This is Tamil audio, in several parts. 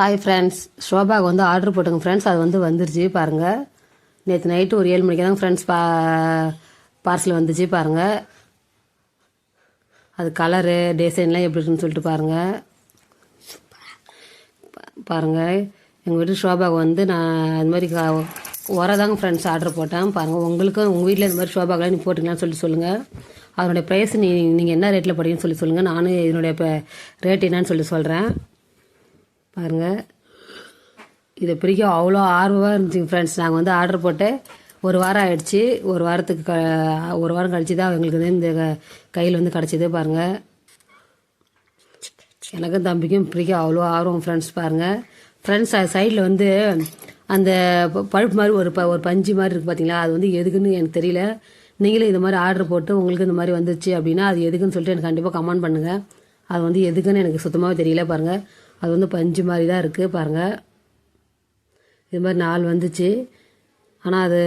ஹாய் ஃப்ரெண்ட்ஸ் ஷோபாக்கு வந்து ஆர்டர் போட்டுங்க ஃப்ரெண்ட்ஸ் அது வந்து வந்துருச்சு பாருங்கள் நேற்று நைட்டு ஒரு ஏழு மணிக்கு தான் ஃப்ரெண்ட்ஸ் பா பார்சல் வந்துச்சு பாருங்கள் அது கலரு டிசைன்லாம் எப்படி இருக்குன்னு சொல்லிட்டு பாருங்கள் பாருங்கள் எங்கள் வீட்டு ஷோபாக் வந்து நான் அது மாதிரி க தாங்க ஃப்ரெண்ட்ஸ் ஆர்டர் போட்டேன். பாருங்கள் உங்களுக்கும் உங்கள் வீட்டில் இந்த மாதிரி ஷோபாக்கெலாம் நீ போட்டிங்களான்னு சொல்லி சொல்லுங்கள் அதனுடைய ப்ரைஸ் நீ நீங்கள் என்ன ரேட்டில் போடுறீங்கன்னு சொல்லி சொல்லுங்கள் நானும் இதனுடைய இப்போ ரேட் என்னன்னு சொல்லி சொல்கிறேன் பாருங்கள் இதை பிரிக்க அவ்வளோ ஆர்வமாக இருந்துச்சு ஃப்ரெண்ட்ஸ் நாங்கள் வந்து ஆர்டர் போட்டு ஒரு வாரம் ஆயிடுச்சு. ஒரு வாரத்துக்கு க ஒரு வாரம் கழிச்சு தான் எங்களுக்கு வந்து இந்த க- கையில் வந்து கிடச்சிது பாருங்கள் எனக்கும் தம்பிக்கும் பிடிக்க அவ்வளோ ஆர்வம் ஃப்ரெண்ட்ஸ் பாருங்கள் ஃப்ரெண்ட்ஸ் சைடில் வந்து அந்த ப- பழுப்பு மாதிரி ஒரு ப ஒரு பஞ்சு மாதிரி இருக்குது பார்த்தீங்களா அது வந்து எதுக்குன்னு எனக்கு தெரியல. நீங்களும் இந்த மாதிரி ஆர்டர் போட்டு உங்களுக்கு இந்த மாதிரி வந்துச்சு அப்படின்னா அது எதுக்குன்னு சொல்லிட்டு எனக்கு கண்டிப்பாக கமெண்ட் பண்ணுங்கள் அது வந்து எதுக்குன்னு எனக்கு சுத்தமாகவே தெரியல பாருங்கள் அது வந்து பஞ்சு மாதிரி தான் இருக்குது பாருங்கள் இது மாதிரி நாள் வந்துச்சு. ஆனால் அது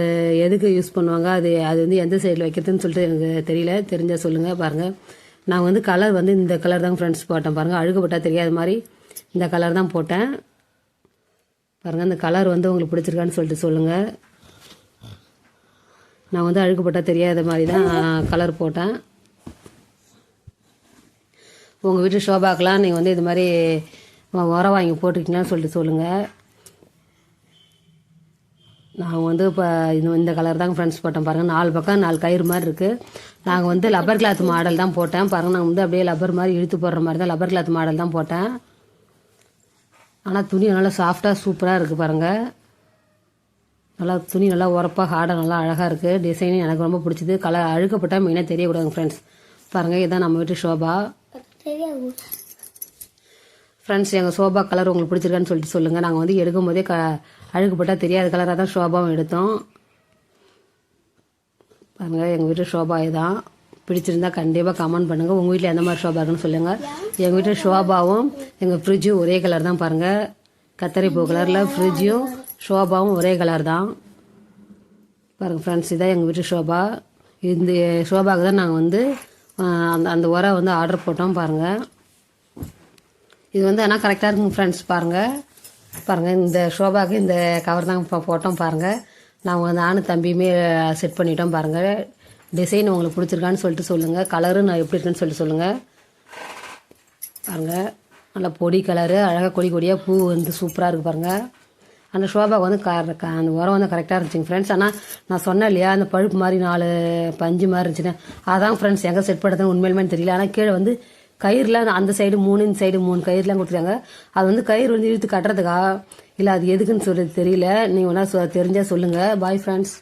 எதுக்கு யூஸ் பண்ணுவாங்க? அது அது வந்து எந்த சைடில் வைக்கிறதுன்னு சொல்லிட்டு எனக்கு தெரியல. தெரிஞ்சால் சொல்லுங்கள் பாருங்கள் நான் வந்து கலர் வந்து இந்த கலர் தான் ஃப்ரெண்ட்ஸ் போட்டேன் பாருங்கள் அழுகுப்பட்டா தெரியாத மாதிரி இந்த கலர் தான் போட்டேன். பாருங்கள் இந்த கலர் வந்து உங்களுக்கு பிடிச்சிருக்கான்னு சொல்லிட்டு சொல்லுங்கள் நான் வந்து அழுகுப்பட்டா தெரியாத மாதிரி தான் கலர் போட்டேன். உங்கள் வீட்டு ஷோபாக்கெலாம் நீங்கள் வந்து இது மாதிரி உரம் வாங்கி போட்டிருக்கீங்களான்னு சொல்லிட்டு சொல்லுங்கள் நான் வந்து இப்போ இது இந்த கலர் தாங்க ஃப்ரெண்ட்ஸ் போட்டோம். பாருங்கள் நாலு பக்கம் நாலு கயிறு மாதிரி இருக்குது நாங்கள் வந்து லப்பர் கிளாத் மாடல் தான் போட்டேன். பாருங்கள் நான் வந்து அப்படியே லப்பர் மாதிரி இழுத்து போடுற மாதிரி தான் லப்பர் கிளாத் மாடல் தான் போட்டேன். ஆனால் துணி நல்லா சாஃப்டாக சூப்பராக இருக்குது பாருங்கள் நல்லா துணி நல்லா உரப்பாக ஹார்டாக நல்லா அழகாக இருக்குது டிசைனும் எனக்கு ரொம்ப பிடிச்சது. கலர் அழுக்கப்பட்டால் மெயினாக தெரியக்கூடாதுங்க ஃப்ரெண்ட்ஸ் பாருங்கள் இதுதான் நம்ம வீட்டு ஷோபா. ஃப்ரெண்ட்ஸ் எங்கள் சோபா கலர் உங்களுக்கு பிடிச்சிருக்கான்னு சொல்லிட்டு சொல்லுங்கள் நாங்கள் வந்து எடுக்கும் போதே க அழுகுப்பட்டால் தெரியாத. கலராக தான் ஷோபாவும் எடுத்தோம். பாருங்கள் எங்கள் வீட்டு ஷோபா இதுதான் பிடிச்சிருந்தா கண்டிப்பாக கமெண்ட் பண்ணுங்கள் உங்கள் வீட்டில் எந்த மாதிரி ஷோபா இருக்குன்னு சொல்லுங்கள் எங்கள் வீட்டு ஷோபாவும் எங்கள் ஃப்ரிட்ஜும் ஒரே கலர் தான் பாருங்கள் கத்தரி பூ கலரில் ஃப்ரிட்ஜும் ஷோபாவும் ஒரே கலர் தான். பாருங்கள் ஃப்ரெண்ட்ஸ் இதான் எங்கள் வீட்டு ஷோபா இந்த ஷோபாவுக்கு தான் நாங்கள் வந்து அந்த அந்த உரம் வந்து ஆர்டர் போட்டோம் பாருங்கள் இது வந்து ஆனால் கரெக்டாக இருக்குங்க ஃப்ரெண்ட்ஸ் பாருங்கள் பாருங்கள் இந்த ஷோபாக்கு இந்த கவர் தான் இப்போ போட்டோம் பாருங்கள் நாங்கள் நானும் தம்பியுமே செட் பண்ணிட்டோம் பாருங்கள் டிசைன் உங்களுக்கு பிடிச்சிருக்கான்னு சொல்லிட்டு சொல்லுங்கள் கலரு நான் எப்படி இருக்குன்னு சொல்லிட்டு சொல்லுங்கள் பாருங்கள் நல்லா பொடி கலரு அழகாக கொடி கொடியாக பூ வந்து சூப்பராக இருக்குது பாருங்கள் அந்த ஷோபாக்கு வந்து க க- அந்த உரம் வந்து கரெக்டாக இருந்துச்சுங்க ஃப்ரெண்ட்ஸ் ஆனால் நான் சொன்னேன் இல்லையா அந்த பழுப்பு மாதிரி நாலு பஞ்சு மாதிரி இருந்துச்சுன்னா. அதான் ஃப்ரெண்ட்ஸ் எங்கே செட் பண்ணுறதுன்னு உண்மையிலுமே தெரியல. ஆனால் கீழே வந்து கயிறுலாம் அந்த சைடு மூணு இந்த சைடு மூணு கயிறுலாம் கொடுத்துருக்காங்க அது வந்து கயிறு வந்து இழுத்து கட்டுறதுக்கா? இல்லை அது எதுக்குன்னு சொல்கிறது தெரியல. நீங்கள் வேணால் சொ தெரிஞ்சால் சொல்லுங்கள் பாய் ஃப்ரெண்ட்ஸ்